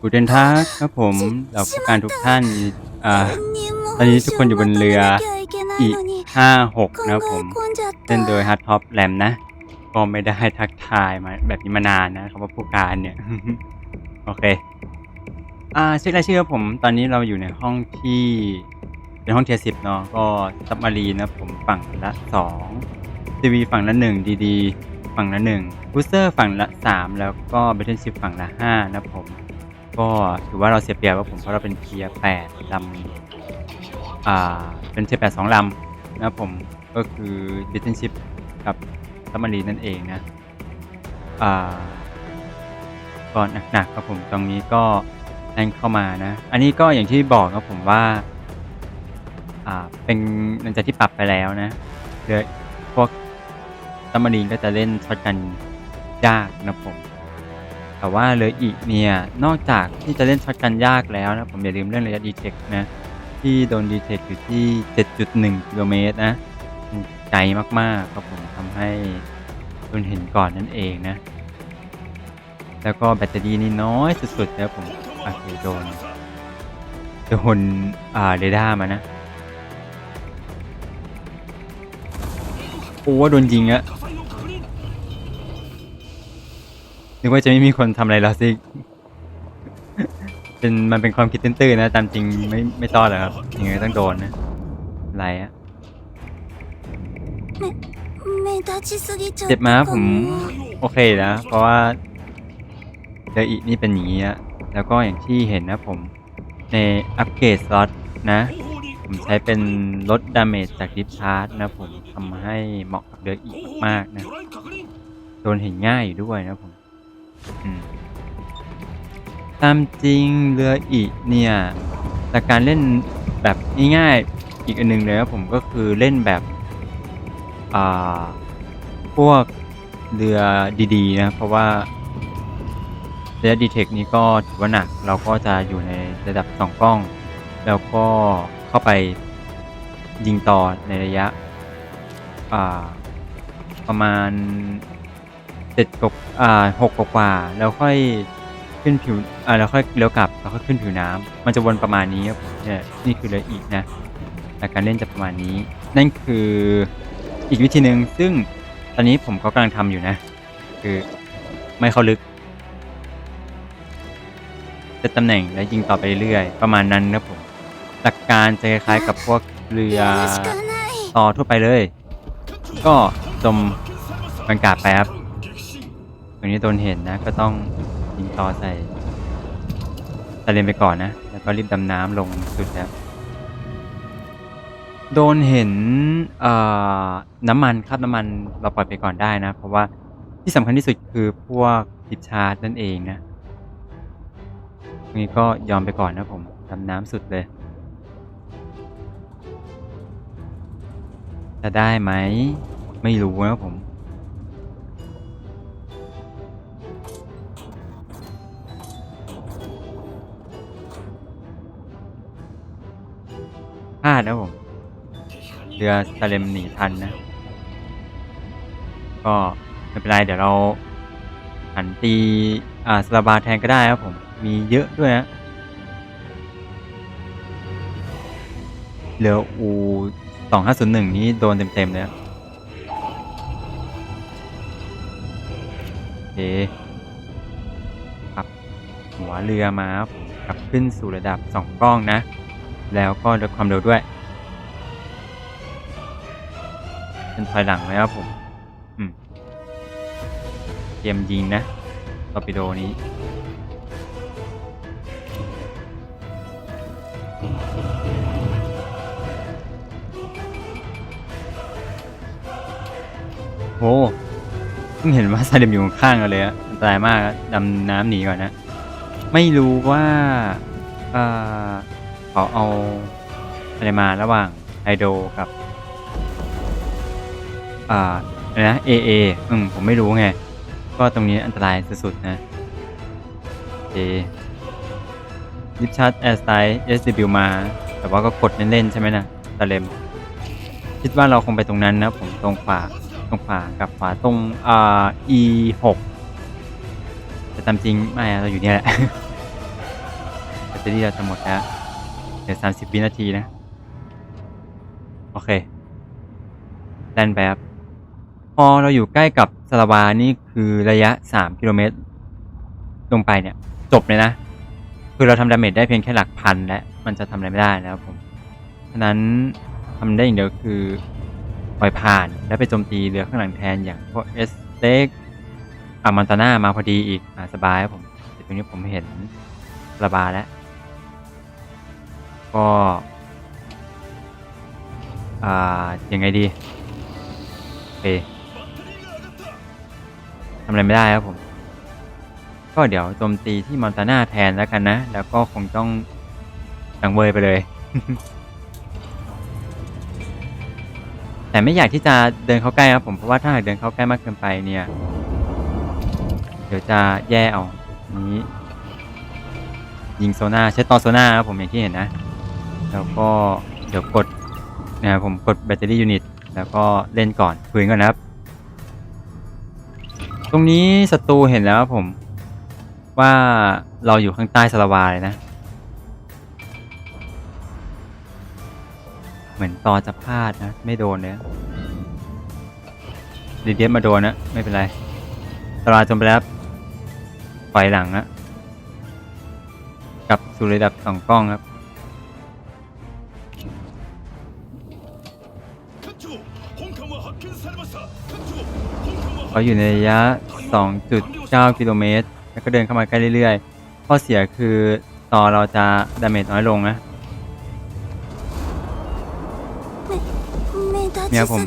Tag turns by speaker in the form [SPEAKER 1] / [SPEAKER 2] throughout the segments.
[SPEAKER 1] กูเดนทักครับผมเราผู้การทุกท่านอ่าตอนนี้ทุกคนอยู่บนเรืออีห้าหกนะครับผมเล่นโดยฮาร์ดท็อปแรมนะ ก็ไม่ได้ทักทายมาแบบนี้มานานนะคำว่าผู้การเนี่ย โอเค อ่าเช็ครายชื่อครับผม ตอนนี้เราอยู่ในห้องที่ เป็นห้องเทียสิบเนาะก็ซับมารีนะผมฝั่งละสองทีวีฝั่งละหนึ่งดีดี ฝั่งละหนึ่งบูสเตอร์ฝั่งละสามแล้วก็เบทเทนชิพฝั่งละห้านะผม ก็ถือว่าเราเสียเปรียบว่าผมเพราะเราเป็นเทียแปดลำอ่าเป็นเทียแปดสองลำนะผมก็คือเบทเทนชิพกับซับมารีนั่นเองนะอ่าก็หนักๆครับผมตรงนี้ก็แรงเข้ามานะ อันนี้ก็อย่างที่บอกครับผมว่าอ่าเป็นหลังจากที่ปรับไปแล้วนะเรือพวก ซัมมารีนก็จะเล่นช็อตกันยากนะผม แต่ว่าเรืออีกเนี่ย นอกจากที่จะเล่นช็อตกันยากแล้วนะผมอย่าลืมเรื่องระยะดีเทคนะ ที่โดนดีเทคอยู่ที่ 7.1กิโลเมตรนะไกลมากๆครับผมทำให้โดนเห็นก่อนนั่นเองนะ แล้วก็แบตเตอรี่นี่น้อยสุดๆนะผมโอเคโดนโดนอ่าเรดาร์มานะโอ้ว่าโดนยิงอะ นึกว่าจะไม่มีคนทำอะไรแล้วสิ เป็นมันเป็นความคิดตื้นๆนะ ตามจริงไม่ไม่ต้อนหรอกครับยังไงต้องโดนนะอะไรอะเจ็บมาผมโอเคนะ เพราะว่าเดอีนี่เป็นอย่างนี้อะแล้วก็อย่างที่เห็นนะผมในอัปเกรดสล็อตนะ ผมใช้เป็นลดดาเมจจากดิฟชาร์จนะผมทำให้เหมาะกับเรืออีกมากๆนะ โดนเห็นง่ายอยู่ด้วยนะผมอืม ตามจริงเรืออีเนี่ยแต่การเล่นแบบง่ายๆอีกอันหนึงเลยนะผมก็คือเล่นแบบอ่าพวกเรือดีๆ นะ เพราะว่าระยะดีเทคนี้ก็ถือว่าหนัก เราก็จะอยู่ในระดับสองกล้อง แล้วก็เข้าไปยิงต่อในระยะประมาณ เจ็ดกอ่าหกกว่าๆแล้วค่อยขึ้นผิวอ่าแล้วค่อยเลี้ยวกลับแล้วค่อยขึ้นผิวน้ำมันจะวนประมาณนี้ครับผมเนี่ยนี่คือเรืออีกนะแต่การเล่นจะประมาณนี้ นั่นคืออีกวิธีหนึ่งซึ่งตอนนี้ผมก็กำลังทำอยู่นะ คือไม่เข้าลึกจะตำแหน่งและยิงต่อไปเรื่อยๆประมาณนั้นนะผมหลักการจะคล้ายๆกับพวกเรือต่อทั่วไปเลย ก็จมบรรยากาศไปครับต รงนี้โดนเห็นนะ ก็ต้องยิงต่อใส่ตะเลนไปก่อนนะ แล้วก็รีบดำน้ำลงสุดแล้ว โดนเห็นน้ำมันครับน้ำมันเราปล่อยไปก่อนได้นะ เพราะว่าที่สำคัญที่สุดคือพวกดิบชาร์จนั่นเองนะตรงนี้ก็ยอมไปก่อนนะผมดำน้ำสุดเลย จะได้ไหม ไม่รู้นะผม พลาดนะผม เรือสเลมหนีทันนะ ก็ไม่เป็นไรเดี๋ยวเราหันตีอ่าสลาบาแทนก็ได้ครับผม มีเยอะด้วยนะเรืออูสองห้าศูนย์หนึ่งนี้โดนเต็มๆเลยนะโอเคครับหัวเรือมาครับกลับขึ้นสู่ระดับสองกล้องนะ แล้วก็ลดความเร็วด้วยเป็นถอยหลังแล้วครับผมอืมเตรียมยิงนะตอร์ปิโดนี้โอ้เพิ่งเห็นว่าซาเลมอยู่ข้างๆกันเลยอะอันตรายมากดำน้ำหนีก่อนนะ ไม่รู้ว่าอ่อ เขาเอาอะไรมาระหว่างไฮโดกับ อ่าอะไรนะ AA อืม ผมไม่รู้ไง ก็ตรงนี้อันตรายสุดๆนะโอเคดิฟชาร์ดแอร์สไตล์ SW มา แต่ว่าก็กดเล่นๆใช่ไหมนะตะเลม คิดว่าเราคงไปตรงนั้นนะ ผมตรงขวาตรงขวากับขวาตรงอ่า E 6จะตามจริงไม่เราอยู่เนี่ยแหละแบตเตอรี่เราจะหมดแล้ว เหลือสามสิบวินาทีนะ โอเคแล่นไปครับ พอเราอยู่ใกล้กับสลาวานี่คือระยะสามกิโลเมตร ลงไปเนี่ย จบเลยนะ คือเราทำดาเมจได้เพียงแค่หลักพันและมันจะทำอะไรไม่ได้นะครับผมฉะนั้นทำได้อย่างเดียวคือปล่อยผ่านแล้วไปโจมตีเรือข้างหลังแทนอย่างพวกเอสเต็กอามอนตาน่ามาพอดีอีกอ่าสบายครับผมแต่ตรงนี้ผมเห็นระบาแล้ว ก็อ่ายังไงดีโอเคทำอะไรไม่ได้ครับผม ก็เดี๋ยวโจมตีที่มอนตาน่าแทนแล้วกันนะ แล้วก็คงต้องสังเวยไปเลย แต่ไม่อยากที่จะเดินเข้าใกล้ครับผมเพราะว่าถ้าหากเดินเข้าใกล้มากเกินไปเนี่ย เดี๋ยวจะแย่เอานี้ ยิงโซน่าใช้ต่อโซน่าครับผมอย่างที่เห็นนะ แล้วก็เดี๋ยวกดนะครับผมกดแบตเตอรี่ยูนิตแล้วก็เล่นก่อนคุยก่อนนะครับ ตรงนี้ศัตรูเห็นแล้วผมว่าเราอยู่ข้างใต้สลาวาเลยนะ เหมือนต่อจะพลาดนะ ไม่โดนเลยดีเดียมาโดนนะไม่เป็นไรสลาจมไปแล้วปล่อยหลังนะกลับสู่ระดับสองกล้องครับ เขาอยู่ในระยะ 2.9 กิโลเมตร แล้วก็เดินเข้ามาใกล้เรื่อยๆ ข้อเสียคือต่อเราจะดาเมจน้อยลงนะ เนี่
[SPEAKER 2] ย
[SPEAKER 1] ผม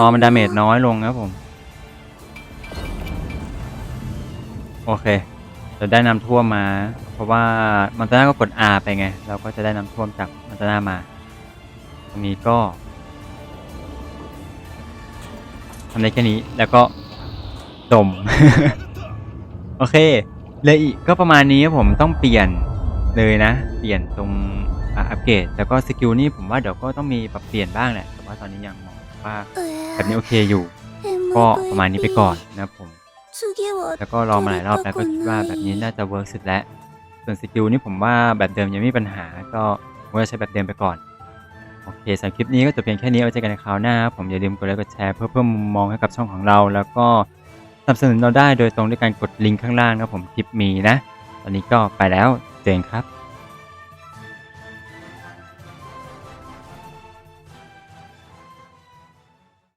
[SPEAKER 1] ต่อมันดาเมจน้อยลงนะผม โอเคเราได้นำท่วมมา เพราะว่ามันตาน่าก็กด R ไปไง เราก็จะได้นำท่วมจากมันตาน่ามา ตรงนี้ก็ ทำได้แค่นี้แล้วก็ดม โอเค เลยอีกก็ประมาณนี้ผมต้องเปลี่ยนเลยนะ เปลี่ยนตรงอัปเกรดแล้วก็สกิลนี่ผมว่าเดี๋ยวก็ต้องมีปรับเปลี่ยนบ้างแหละแต่ว่าตอนนี้ยังมองว่าแบบนี้โอเคอยู่ ก็ประมาณนี้ไปก่อนนะผม แล้วก็ลองมาหลายรอบแล้วก็คิดว่าแบบนี้น่าจะเวิร์กสุดแล้วส่วนสกิลนี่ผมว่าแบบเดิมยังไม่มีปัญหา ก็ผมจะใช้แบบเดิมไปก่อน โอเคสำหรับคลิปนี้ก็จบเพียงแค่นี้ไว้เจอกันในคราวหน้าผมอย่าลืมกดไลค์กดแชร์เพื่อเพิ่มมุมมองให้กับช่องของเรา แล้วก็สนับสนุนเราได้โดยตรงด้วยการกดลิงก์ข้างล่างนะผมคลิปมีนะ ตอนนี้ก็ไปแล้วเจอกันครับ